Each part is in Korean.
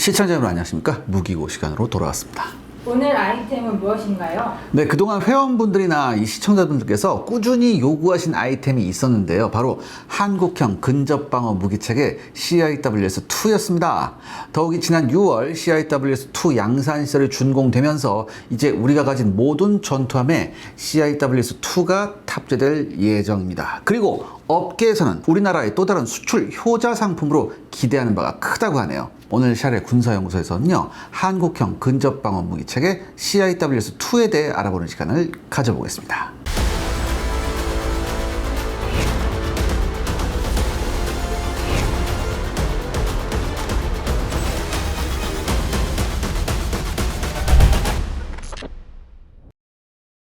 시청자 여러분 안녕하십니까? 무기고 시간으로 돌아왔습니다. 오늘 아이템은 무엇인가요? 네, 그동안 회원분들이나 이 시청자분들께서 꾸준히 요구하신 아이템이 있었는데요. 바로 한국형 근접방어 무기체계 CIWS2였습니다. 더욱이 지난 6월 CIWS2 양산 시설이 준공되면서 이제 우리가 가진 모든 전투함에 CIWS2가 탑재될 예정입니다. 그리고 업계에서는 우리나라의 또 다른 수출 효자 상품으로 기대하는 바가 크다고 하네요. 오늘 샤레 군사연구소에서는요, 한국형 근접방어 무기체계 CIWS2에 대해 알아보는 시간을 가져보겠습니다.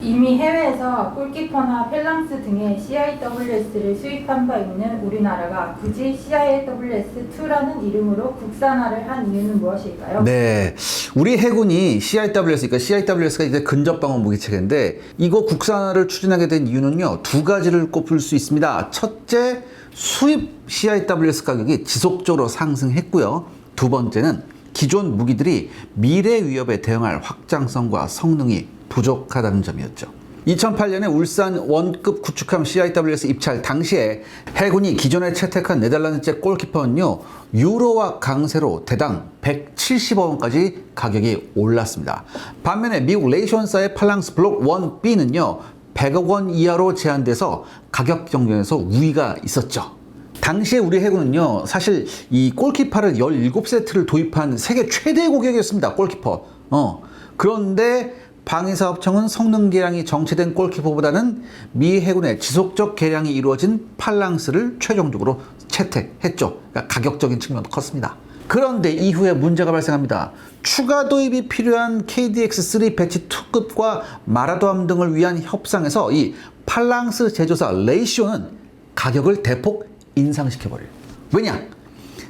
이미 해외에서 골키퍼나 펠랑스 등의 CIWS를 수입한 바 있는 우리나라가 굳이 CIWS2라는 이름으로 국산화를 한 이유는 무엇일까요? 네. 우리 해군이 CIWS, 그러니까 CIWS가 이제 근접방어 무기체계인데 이거 국산화를 추진하게 된 이유는요, 두 가지를 꼽을 수 있습니다. 첫째, 수입 CIWS 가격이 지속적으로 상승했고요. 두 번째는 기존 무기들이 미래 위협에 대응할 확장성과 성능이 부족하다는 점이었죠. 2008년에 울산 원급 구축함 CIWS 입찰 당시에 해군이 기존에 채택한 네덜란드제 골키퍼는요, 유로와 강세로 대당 170억 원까지 가격이 올랐습니다. 반면에 미국 레이션사의 팔랑스 블록 1B는요, 100억 원 이하로 제한돼서 가격 경쟁에서 우위가 있었죠. 당시에 우리 해군은요, 사실 이 골키퍼를 17세트를 도입한 세계 최대 고객이었습니다. 골키퍼. 어. 그런데 방위사업청은 성능 개량이 정체된 골키퍼보다는 미 해군의 지속적 개량이 이루어진 팔랑스를 최종적으로 채택했죠. 그러니까 가격적인 측면도 컸습니다. 그런데 이후에 문제가 발생합니다. 추가 도입이 필요한 KDX3 배치 2급과 마라도함 등을 위한 협상에서 이 팔랑스 제조사 레이시오는 가격을 대폭 인상시켜버려요. 왜냐?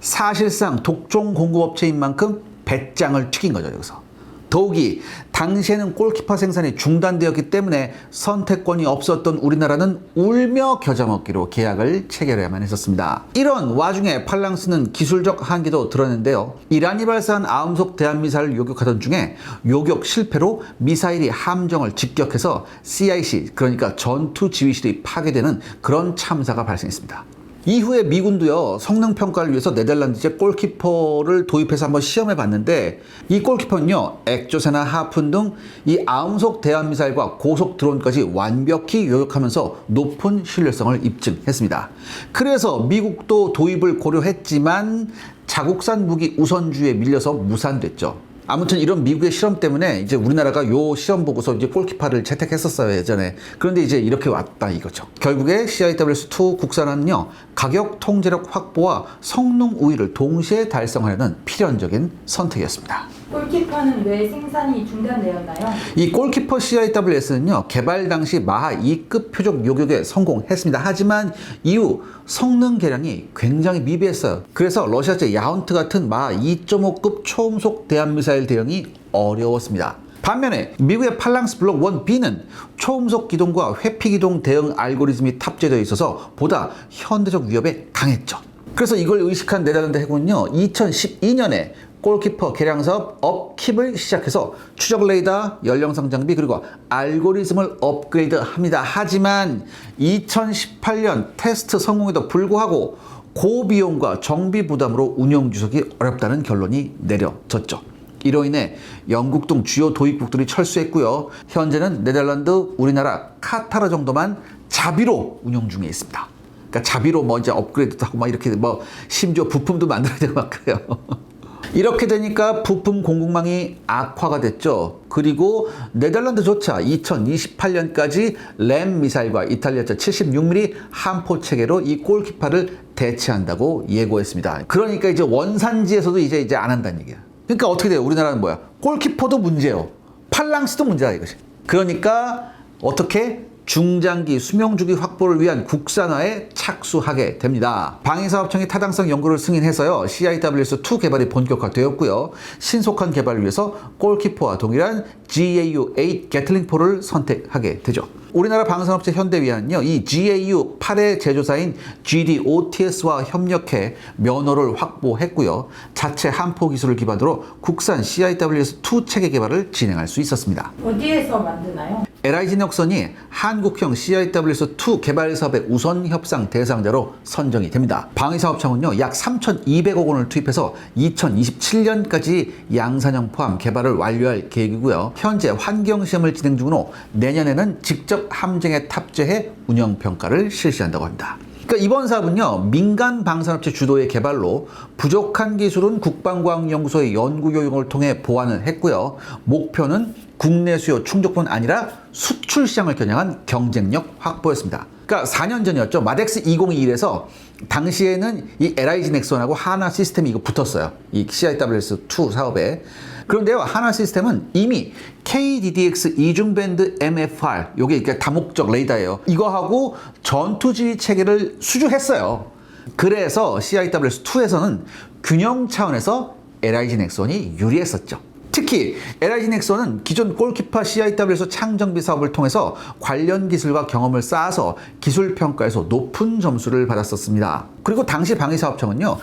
사실상 독종 공급업체인 만큼 배짱을 튀긴 거죠, 여기서. 더욱이 당시에는 골키퍼 생산이 중단되었기 때문에 선택권이 없었던 우리나라는 울며 겨자 먹기로 계약을 체결해야만 했었습니다. 이런 와중에 팔랑스는 기술적 한계도 드러냈는데요. 이란이 발사한 아음속 대한미사일을 요격하던 중에 요격 실패로 미사일이 함정을 직격해서 CIC 그러니까 전투 지휘실이 파괴되는 그런 참사가 발생했습니다. 이후에 미군도요 성능 평가를 위해서 네덜란드제 골키퍼를 도입해서 한번 시험해 봤는데 이 골키퍼는요 액조세나 하푼 등 이 아음속 대한미사일과 고속 드론까지 완벽히 요격하면서 높은 신뢰성을 입증했습니다. 그래서 미국도 도입을 고려했지만 자국산 무기 우선주의에 밀려서 무산됐죠. 아무튼 이런 미국의 실험 때문에 이제 우리나라가 요 시험 보고서 이제 골키퍼를 채택했었어요 예전에. 그런데 이제 이렇게 왔다 이거죠. 결국에 CIWS2 국산화는요 가격 통제력 확보와 성능 우위를 동시에 달성하려는 필연적인 선택이었습니다 골키퍼는 왜 생산이 중단되었나요? 이 골키퍼 CIWS는요, 개발 당시 마하 2급 표적 요격에 성공했습니다. 하지만 이후 성능 개량이 굉장히 미비했어요. 그래서 러시아제 야운트 같은 마하 2.5급 초음속 대한미사일 대응이 어려웠습니다. 반면에 미국의 팔랑스 블록 1B는 초음속 기동과 회피 기동 대응 알고리즘이 탑재되어 있어서 보다 현대적 위협에 강했죠. 그래서 이걸 의식한 네덜란드 해군은요, 2012년에 골키퍼 사업 업킵을 시작해서 추적 레이더, 연령상 장비 그리고 알고리즘을 업그레이드 합니다. 하지만 2018년 테스트 성공에도 불구하고 고비용과 정비 부담으로 운영 주석이 어렵다는 결론이 내려졌죠. 이로 인해 영국 등 주요 도입국들이 철수했고요. 현재는 네덜란드, 우리나라, 카타르 정도만 자비로 운영 중에 있습니다. 그러니까 자비로 뭐 이제 업그레이드도 하고 막 이렇게 뭐 심지어 부품도 만들어야 되고 막 그래요. 이렇게 되니까 부품 공급망이 악화가 됐죠. 그리고 네덜란드조차 2028년까지 램 미사일과 이탈리아제 76mm 함포 체계로 이 골키파를 대체한다고 예고했습니다. 그러니까 이제 원산지에서도 이제 이제 안 한다는 얘기야. 그러니까 어떻게 돼요? 우리나라는 뭐야? 골키퍼도 문제예요. 팔랑스도 문제다 이것이. 그러니까 어떻게 중장기 수명주기 확보를 위한 국산화에 착수하게 됩니다. 방위사업청이 타당성 연구를 승인해서요. CIWS2 개발이 본격화되었고요. 신속한 개발을 위해서 골키퍼와 동일한 GAU-8 게틀링포를 선택하게 되죠. 우리나라 방산업체 현대위안은요, 이 GAU-8의 제조사인 GDOTS와 협력해 면허를 확보했고요. 자체 한포 기술을 기반으로 국산 CIWS2 체계 개발을 진행할 수 있었습니다. 어디에서 만드나요? LIG 넥선이 한국형 CIWS2 개발 사업의 우선 협상 대상자로 선정이 됩니다. 방위사업청은요, 약 3,200억 원을 투입해서 2027년까지 양산형 포함 개발을 완료할 계획이고요. 현재 환경 시험을 진행 중으로 내년에는 직접 함정에 탑재해 운영 평가를 실시한다고 합니다. 그러니까 이번 사업은요 민간 방산업체 주도의 개발로 부족한 기술은 국방과학연구소의 연구 교육을 통해 보완을 했고요 목표는 국내 수요 충족뿐 아니라 수출 시장을 겨냥한 경쟁력 확보였습니다. 그러니까 4년 전이었죠 마덱스 2021에서 당시에는 이 LIG 넥슨하고 하나 시스템이 이거 붙었어요. 이 CIWS2 사업에. 그런데요, 하나 시스템은 이미 KDDX 이중밴드 MFR, 요게 이렇게 다목적 레이더예요. 이거하고 전투지휘 체계를 수주했어요. 그래서 CIWS2에서는 균형 차원에서 LIG 넥슨이 유리했었죠. 특히 LIG 넥슨은 기존 골키파 CIW에서 창정비 사업을 통해서 관련 기술과 경험을 쌓아서 기술 평가에서 높은 점수를 받았었습니다. 그리고 당시 방위사업청은요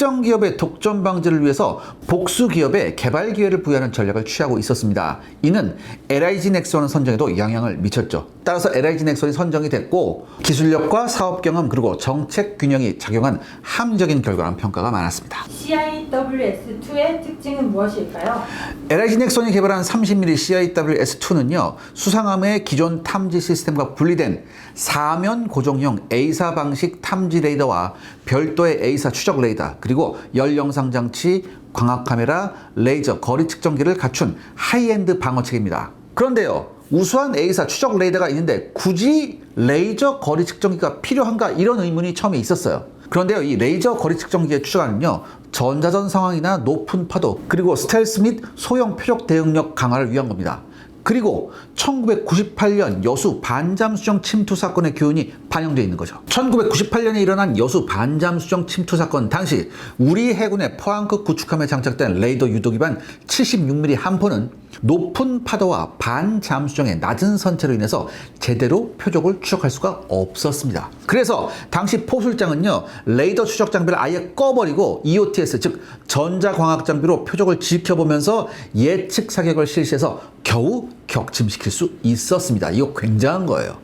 특정 기업의 독점 방지를 위해서 복수 기업에 개발 기회를 부여하는 전략을 취하고 있었습니다. 이는 LIG 넥슨 선정에도 영향을 미쳤죠. 따라서 LIG 넥슨이 선정이 됐고 기술력과 사업 경험 그리고 정책 균형이 작용한 함적인 결과라는 평가가 많았습니다. CIWS2의 특징은 무엇일까요? LIG 넥슨이 개발한 30mm CIWS2는요, 수상함의 기존 탐지 시스템과 분리된 사면 고정형 A사 방식 탐지 레이더와 별도의 A사 추적 레이더, 그리고 열 영상 장치, 광학 카메라, 레이저 거리 측정기를 갖춘 하이엔드 방어 체계입니다. 그런데요, 우수한 A사 추적 레이더가 있는데 굳이 레이저 거리 측정기가 필요한가 이런 의문이 처음에 있었어요. 그런데요, 이 레이저 거리 측정기의 추적하는요, 전자전 상황이나 높은 파도, 그리고 스텔스 및 소형 표적 대응력 강화를 위한 겁니다. 그리고 1998년 여수 반잠수정 침투 사건의 교훈이 반영되어 있는 거죠. 1998년에 일어난 여수 반잠수정 침투 사건 당시 우리 해군의 포항급 구축함에 장착된 레이더 유도 기반 76mm 함포는 높은 파도와 반잠수정의 낮은 선체로 인해서 제대로 표적을 추적할 수가 없었습니다. 그래서 당시 포술장은요 레이더 추적 장비를 아예 꺼버리고 EOTS 즉 전자광학 장비로 표적을 지켜보면서 예측 사격을 실시해서 겨우 격침시킬 수 있었습니다. 이거 굉장한 거예요.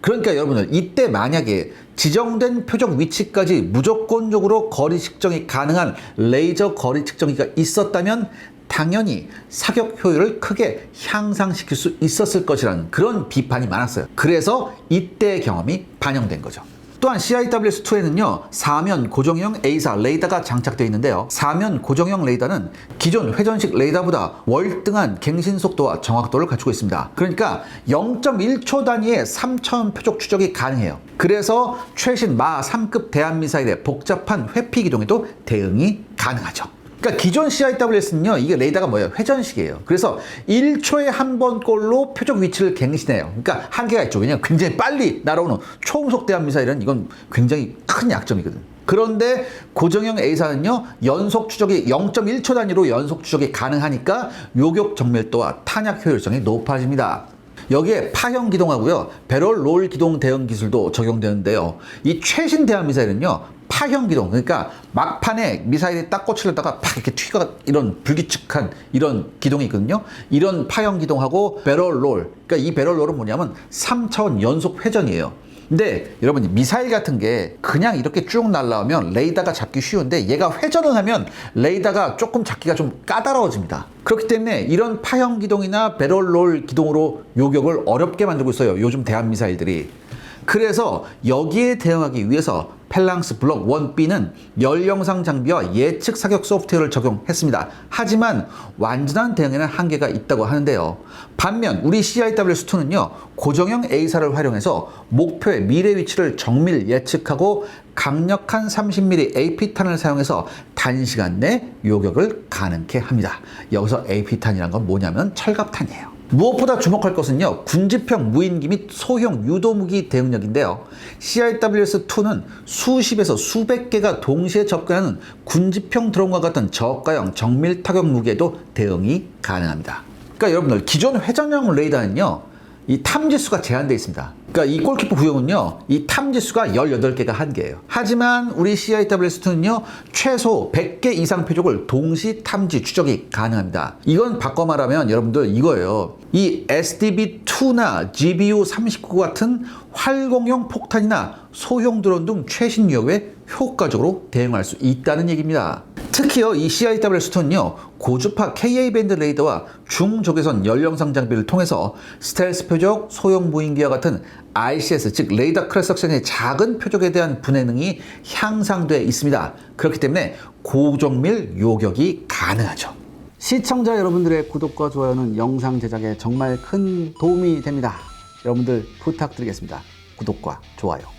그러니까 여러분들 이때 만약에 지정된 표적 위치까지 무조건적으로 거리 측정이 가능한 레이저 거리 측정기가 있었다면 당연히 사격 효율을 크게 향상시킬 수 있었을 것이라는 그런 비판이 많았어요. 그래서 이때의 경험이 반영된 거죠. 또한 CIWS2에는요, 사면 고정형 A사 레이더가 장착되어 있는데요. 사면 고정형 레이더는 기존 회전식 레이더보다 월등한 갱신 속도와 정확도를 갖추고 있습니다. 그러니까 0.1초 단위의 3차원 표적 추적이 가능해요. 그래서 최신 마 3급 대한미사일의 복잡한 회피 기동에도 대응이 가능하죠. 그러니까 기존 CIWS는요, 이게 레이더가 뭐예요? 회전식이에요. 그래서 1초에 한 번 꼴로 표적 위치를 갱신해요. 그러니까 한계가 있죠. 왜냐하면 굉장히 빨리 날아오는 초음속 대한 미사일은 이건 굉장히 큰 약점이거든. 그런데 고정형 A사는요, 연속 추적이 0.1초 단위로 연속 추적이 가능하니까 요격 정밀도와 탄약 효율성이 높아집니다. 여기에 파형 기동하고요, 배럴 롤 기동 대응 기술도 적용되는데요. 이 최신 대한 미사일은요, 파형 기동 그러니까 막판에 미사일이 딱 꽂히려다가 팍 이렇게 튀가 이런 불규칙한 이런 기동이 있거든요. 이런 파형 기동하고 배럴 롤 그러니까 이 배럴 롤은 뭐냐면 3차원 연속 회전이에요. 근데 여러분 미사일 같은 게 그냥 이렇게 쭉 날라오면 레이더가 잡기 쉬운데 얘가 회전을 하면 레이더가 조금 잡기가 좀 까다로워집니다. 그렇기 때문에 이런 파형 기동이나 배럴 롤 기동으로 요격을 어렵게 만들고 있어요. 요즘 대한 미사일들이. 그래서 여기에 대응하기 위해서 펠랑스 블록 1B는 열영상 장비와 예측 사격 소프트웨어를 적용했습니다. 하지만 완전한 대응에는 한계가 있다고 하는데요. 반면 우리 CIWS2는요, 고정형 A사를 활용해서 목표의 미래 위치를 정밀 예측하고 강력한 30mm AP탄을 사용해서 단시간 내 요격을 가능케 합니다. 여기서 AP탄이란 건 뭐냐면 철갑탄이에요. 무엇보다 주목할 것은요, 군지평 무인기 및 소형 유도무기 대응력인데요. CIWS-2는 수십에서 수백 개가 동시에 접근하는 군지평 드론과 같은 저가형 정밀 타격 무기에도 대응이 가능합니다. 그러니까 여러분들, 기존 회전형 레이더는요, 이 탐지수가 제한되어 있습니다. 그러니까 이 골키퍼 구형은요, 이 탐지수가 18개가 한계예요. 하지만 우리 CIWS2는요, 최소 100개 이상 표적을 동시 탐지 추적이 가능합니다. 이건 바꿔 말하면 여러분들 이거예요. 이 SDB2나 GBU-39 같은 활공형 폭탄이나 소형 드론 등 최신 위협에 효과적으로 대응할 수 있다는 얘기입니다. 특히요, 이 CIWS2는요, 고주파 KA 밴드 레이더와 중적외선 연령상 장비를 통해서 스텔스 표적, 소형 무인기와 같은 ICS, 즉 레이더 크로스 섹션의 작은 표적에 대한 분해능이 향상되어 있습니다. 그렇기 때문에 고정밀 요격이 가능하죠. 시청자 여러분들의 구독과 좋아요는 영상 제작에 정말 큰 도움이 됩니다. 여러분들 부탁드리겠습니다. 구독과 좋아요.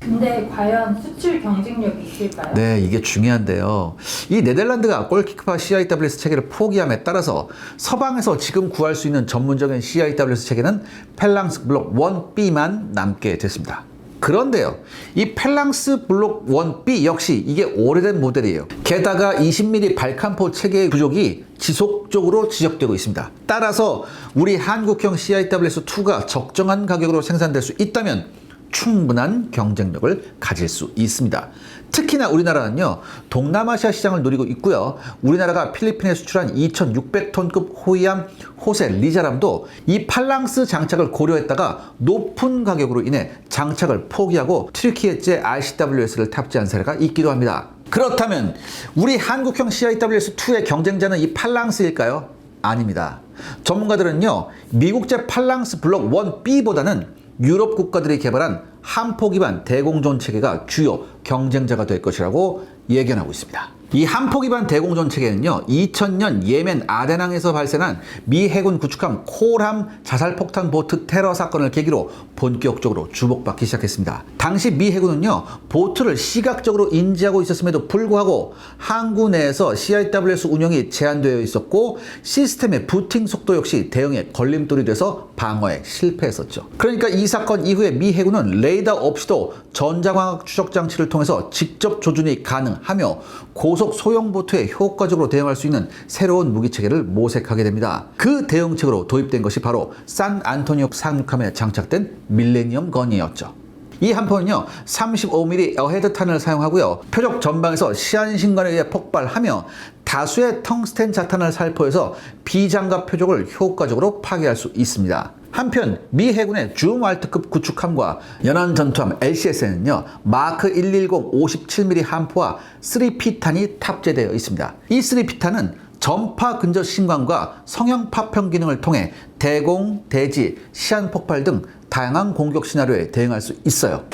근데 과연 수출 경쟁력이 있을까요? 네, 이게 중요한데요. 이 네덜란드가 골키파 CIWS 체계를 포기함에 따라서 서방에서 지금 구할 수 있는 전문적인 CIWS 체계는 펠랑스 블록 1B만 남게 됐습니다. 그런데요, 이 펠랑스 블록 1B 역시 이게 오래된 모델이에요. 게다가 20mm 발칸포 체계의 부족이 지속적으로 지적되고 있습니다. 따라서 우리 한국형 CIWS2가 적정한 가격으로 생산될 수 있다면 충분한 경쟁력을 가질 수 있습니다. 특히나 우리나라는요, 동남아시아 시장을 노리고 있고요. 우리나라가 필리핀에 수출한 2,600톤급 호위함 호세 리자람도 이 팔랑스 장착을 고려했다가 높은 가격으로 인해 장착을 포기하고 트리키에제 RCWS를 탑재한 사례가 있기도 합니다. 그렇다면 우리 한국형 CIWS2의 경쟁자는 이 팔랑스일까요? 아닙니다. 전문가들은요, 미국제 팔랑스 블록 1B보다는 유럽 국가들이 개발한 한포 기반 대공전 체계가 주요 경쟁자가 될 것이라고 예견하고 있습니다. 이 한포 기반 대공전 체계는요, 2000년 예멘 아데낭에서 발생한 미 해군 구축함 콜함 자살폭탄 보트 테러 사건을 계기로 본격적으로 주목받기 시작했습니다. 당시 미 해군은요, 보트를 시각적으로 인지하고 있었음에도 불구하고 항구 내에서 CIWS 운영이 제한되어 있었고 시스템의 부팅 속도 역시 대응에 걸림돌이 돼서 방어에 실패했었죠. 그러니까 이 사건 이후에 미 해군은 레이더 없이도 전자광학 추적 장치를 통해서 직접 조준이 가능하며 고속 소형 보트에 효과적으로 대응할 수 있는 새로운 무기 체계를 모색하게 됩니다. 그 대응책으로 도입된 것이 바로 산 안토니오 상륙함에 장착된 밀레니엄 건이었죠. 이 한포는요 35mm 어헤드 탄을 사용하고요 표적 전방에서 시한신관에 의해 폭발하며 다수의 텅스텐 자탄을 살포해서 비장갑 표적을 효과적으로 파괴할 수 있습니다. 한편 미 해군의 주말트급 구축함과 연안 전투함 LCS에는요 마크 110 57mm 함포와 3P탄이 탑재되어 있습니다. 이 3P탄은 전파 근접 신관과 성형 파편 기능을 통해 대공, 대지, 시한 폭발 등 다양한 공격 시나리오에 대응할 수 있어요.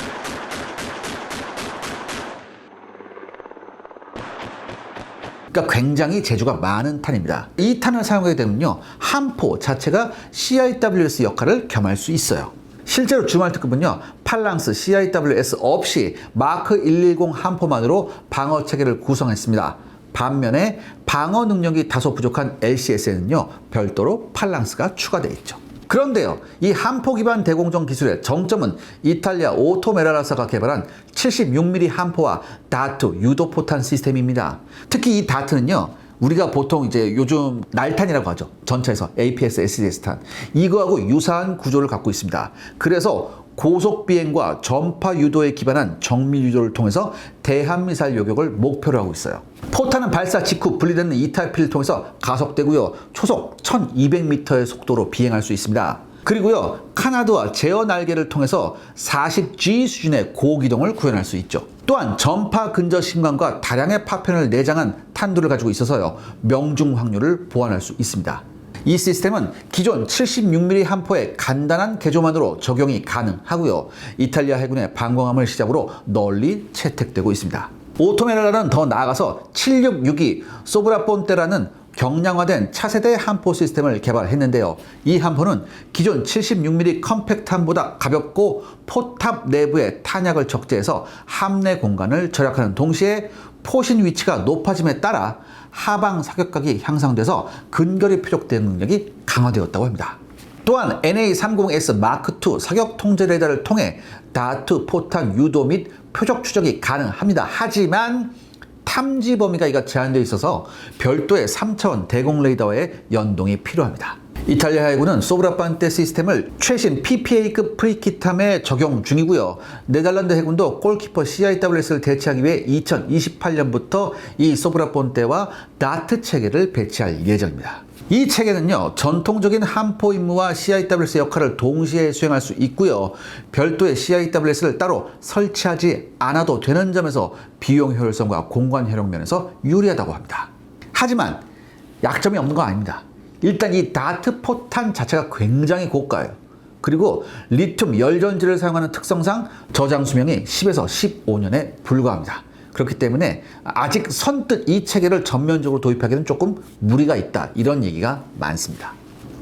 그러니까 굉장히 재주가 많은 탄입니다. 이 탄을 사용하게 되면요, 한포 자체가 CIWS 역할을 겸할 수 있어요. 실제로 주말 특급은요, 팔랑스 CIWS 없이 마크 110 한포만으로 방어 체계를 구성했습니다. 반면에 방어 능력이 다소 부족한 LCS에는요, 별도로 팔랑스가 추가되어 있죠. 그런데요, 이 한포 기반 대공정 기술의 정점은 이탈리아 오토메라라사가 개발한 76mm 한포와 다트 유도 포탄 시스템입니다. 특히 이 다트는요, 우리가 보통 이제 요즘 날탄이라고 하죠. 전차에서 APS, SDS 탄. 이거하고 유사한 구조를 갖고 있습니다. 그래서 고속 비행과 전파 유도에 기반한 정밀 유도를 통해서 대한미사일 요격을 목표로 하고 있어요. 포탄은 발사 직후 분리되는 이탈피를 통해서 가속되고요. 초속 1200m의 속도로 비행할 수 있습니다. 그리고요. 카나드와 제어 날개를 통해서 40G 수준의 고기동을 구현할 수 있죠. 또한 전파 근저 신관과 다량의 파편을 내장한 탄두를 가지고 있어서요. 명중 확률을 보완할 수 있습니다. 이 시스템은 기존 76mm 함포의 간단한 개조만으로 적용이 가능하고요. 이탈리아 해군의 방공함을 시작으로 널리 채택되고 있습니다. 오토메라는 더 나아가서 762 소브라폰테라는 경량화된 차세대 함포 시스템을 개발했는데요. 이 함포는 기존 76mm 컴팩트함보다 가볍고 포탑 내부에 탄약을 적재해서 함내 공간을 절약하는 동시에 포신 위치가 높아짐에 따라 하방 사격각이 향상돼서 근거리 표적대응 능력이 강화되었다고 합니다. 또한 NA30S 마크2 사격 통제 레이더를 통해 다트 포탄 유도 및 표적 추적이 가능합니다. 하지만 탐지 범위가 이가 제한되어 있어서 별도의 3차원 대공 레이더와의 연동이 필요합니다. 이탈리아 해군은 소브라판테 시스템을 최신 PPA급 프리키탐에 적용 중이고요. 네덜란드 해군도 골키퍼 CIWS를 대체하기 위해 2028년부터 이 소브라폰테와 다트 체계를 배치할 예정입니다. 이 체계는요, 전통적인 함포 임무와 CIWS 역할을 동시에 수행할 수 있고요. 별도의 CIWS를 따로 설치하지 않아도 되는 점에서 비용 효율성과 공간 활용 면에서 유리하다고 합니다. 하지만 약점이 없는 건 아닙니다. 일단 이 다트 포탄 자체가 굉장히 고가예요. 그리고 리튬 열전지를 사용하는 특성상 저장 수명이 10에서 15년에 불과합니다. 그렇기 때문에 아직 선뜻 이 체계를 전면적으로 도입하기는 조금 무리가 있다. 이런 얘기가 많습니다.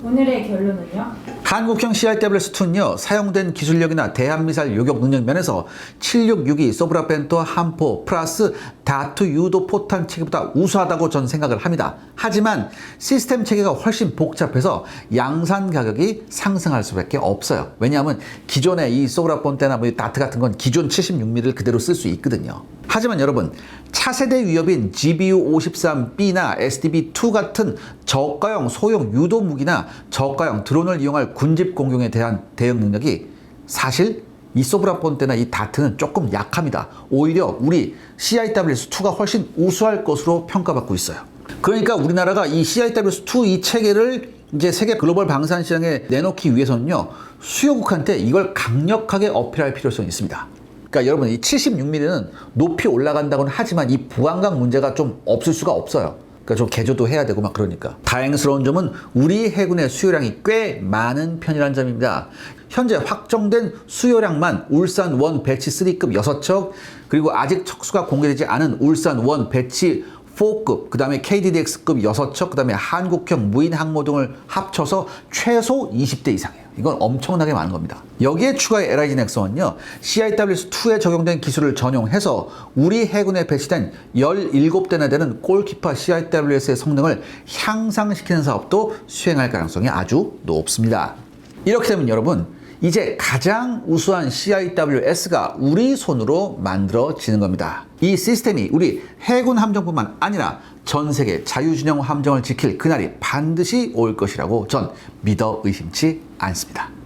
오늘의 결론은요. 한국형 CIWS2는요, 사용된 기술력이나 대한미사일 요격 능력 면에서 7662 소브라펜토 함포 플러스 다트 유도 포탄 체계보다 우수하다고 저는 생각을 합니다. 하지만 시스템 체계가 훨씬 복잡해서 양산 가격이 상승할 수밖에 없어요. 왜냐하면 기존의 이 소브라폰테나 뭐 다트 같은 건 기존 76mm를 그대로 쓸 수 있거든요. 하지만 여러분, 차세대 위협인 GBU-53B나 SDB-2 같은 저가형 소형 유도 무기나 저가형 드론을 이용할 군집 공격에 대한 대응 능력이 사실 이 소브라폰테나 이 다트는 조금 약합니다. 오히려 우리 CIWS2가 훨씬 우수할 것으로 평가받고 있어요. 그러니까 우리나라가 이 CIWS2 이 체계를 이제 세계 글로벌 방산 시장에 내놓기 위해서는요, 수요국한테 이걸 강력하게 어필할 필요성이 있습니다. 그러니까 여러분 이 76mm는 높이 올라간다고는 하지만 이 부항각 문제가 좀 없을 수가 없어요. 그러니까 좀 개조도 해야 되고 막 그러니까. 다행스러운 점은 우리 해군의 수요량이 꽤 많은 편이라는 점입니다. 현재 확정된 수요량만 울산 원 배치 3급 6척 그리고 아직 척수가 공개되지 않은 울산 원 배치 4급, 그 다음에 KDDX급 6척, 그 다음에 한국형 무인 항모 등을 합쳐서 최소 20대 이상이에요. 이건 엄청나게 많은 겁니다. 여기에 추가의 LIG 넥슨은요, CIWS2에 적용된 기술을 전용해서 우리 해군에 배치된 17대나 되는 골키파 CIWS의 성능을 향상시키는 사업도 수행할 가능성이 아주 높습니다. 이렇게 되면 여러분, 이제 가장 우수한 CIWS가 우리 손으로 만들어지는 겁니다. 이 시스템이 우리 해군 함정뿐만 아니라 전 세계 자유진영 함정을 지킬 그날이 반드시 올 것이라고 전 믿어 의심치 않습니다.